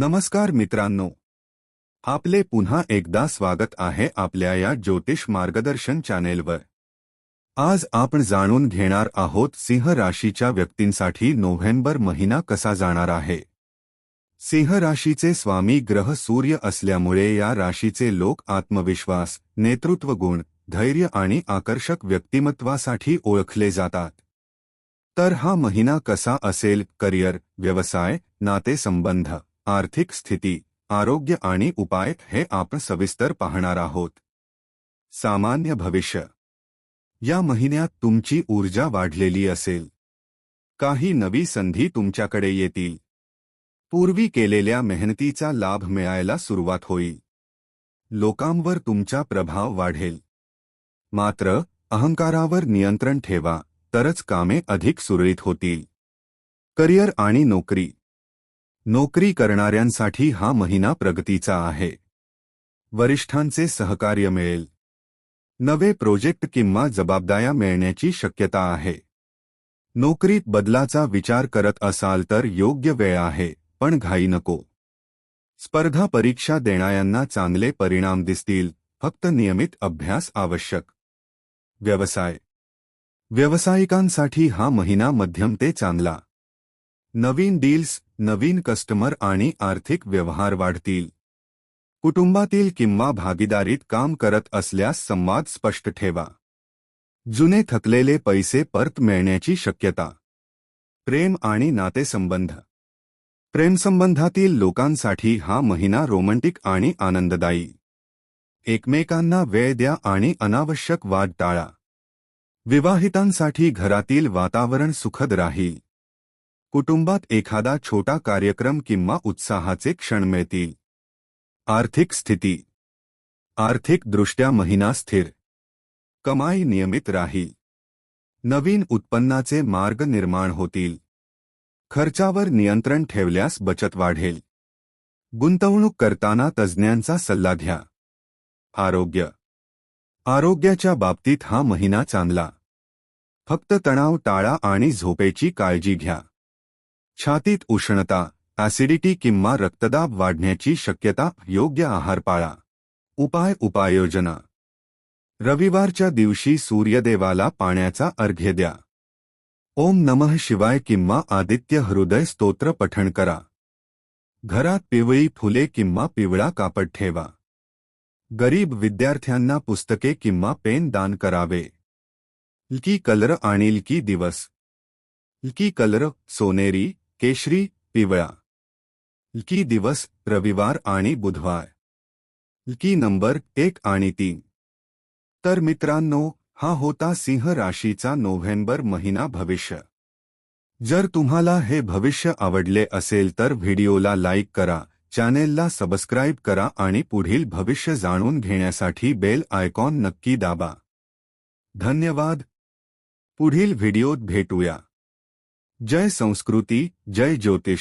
नमस्कार मित्रांनो. आपले पुन्हा एकदा स्वागत आहे आपल्या या ज्योतिष मार्गदर्शन चॅनेलवर. आज आपण जाणून घेणार आहोत सिंह राशीच्या व्यक्तींसाठी नोव्हेंबर महिना कसा जाणार आहे. सिंह राशीचे स्वामी ग्रह सूर्य असल्यामुळे या राशीचे लोक आत्मविश्वास नेतृत्व गुण धैर्य आणि आकर्षक व्यक्तिमत्वासाठी ओळखले जातात. तर हा महिना कसा असेल करिअर व्यवसाय नातेसंबंध? आर्थिक स्थिती आरोग्य आणि उपाय हे आपण सविस्तर पाहणार आहोत. सामान्य भविष्य. या महिन्यात तुमची ऊर्जा वाढलेली असेल. काही नवी संधी तुमच्याकडे येतील. पूर्वी केलेल्या मेहनतीचा लाभ मिळायला सुरुवात होईल. लोकांवर तुमचा प्रभाव वाढेल. मात्र अहंकारावर नियंत्रण ठेवा तरच कामे अधिक सुरळीत होतील. करिअर आणि नोकरी. नोकरी करणाऱ्यांसाठी हा महिना प्रगतीचा आहे. वरिष्ठांचे सहकार्य मिळेल. नवे प्रोजेक्ट किंवा जबाबदाऱ्या मिळण्याची शक्यता आहे. नोकरीत बदलाचा विचार करत असाल तर योग्य वेळ आहे पण घाई नको. स्पर्धा परीक्षा देणाऱ्यांना चांगले परिणाम दिसतील फक्त नियमित अभ्यास आवश्यक. व्यवसाय. व्यावसायिकांसाठी हा महिना मध्यम ते चांगला. नवीन डील्स नवीन कस्टमर आणि आर्थिक व्यवहार वाढतील. कुटुंबातील किंवा भागीदारीत काम करत असल्यास संवाद स्पष्ट ठेवा. जुने थकलेले पैसे परत मिळण्याची शक्यता. प्रेम आणि नातेसंबंध. प्रेमसंबंधातील लोकांसाठी हा महिना रोमँटिक आणि आनंददायी. एकमेकांना वेळ द्या आणि अनावश्यक वाद टाळा. विवाहितांसाठी घरातील वातावरण सुखद राहील. कुटुंबात एखादा छोटा कार्यक्रम किंवा उत्साहाचे क्षण मिळतील. आर्थिक स्थिती. आर्थिकदृष्ट्या महिना स्थिर. कमाई नियमित राहील. नवीन उत्पन्नाचे मार्ग निर्माण होतील. खर्चावर नियंत्रण ठेवल्यास बचत वाढेल. गुंतवणूक करताना तज्ज्ञांचा सल्ला घ्या. आरोग्य. आरोग्याच्या बाबतीत हा महिना चांगला. फक्त तणाव टाळा आणि झोपेची काळजी घ्या. छातीत उष्णता ॲसिडिटी किंवा रक्तदाब वाढण्याची शक्यता योग्य आहार पाळा. उपाय उपाययोजना. रविवारच्या दिवशी सूर्यदेवाला पाण्याचा अर्घ्य द्या. ओम नमः शिवाय किंवा आदित्य हृदय स्तोत्र पठण करा. घरात पिवळी फुले किंवा पिवळा कापड ठेवा. गरीब विद्यार्थ्यांना पुस्तके किंवा पेन दान करावे. लकी कलर आणि लकी दिवस. लकी कलर, सोनेरी केशरी पिवळा लकी दिवस रविवार आणि बुधवार। लकी नंबर एक आणि तीन। तर मित्रांनो, हा होता सिंह राशीचा नोव्हेंबर महिना भविष्य। जर तुम्हाला हे भविष्य आवडले असेल तर व्हिडिओला लाईक करा, चॅनेलला सबस्क्राईब करा आणि पुढील भविष्य जाणून घेण्यासाठी बेल आयकॉन नक्की दाबा. धन्यवाद. पुढील व्हिडिओत भेटूया. जय संस्कृती जय ज्योतिष.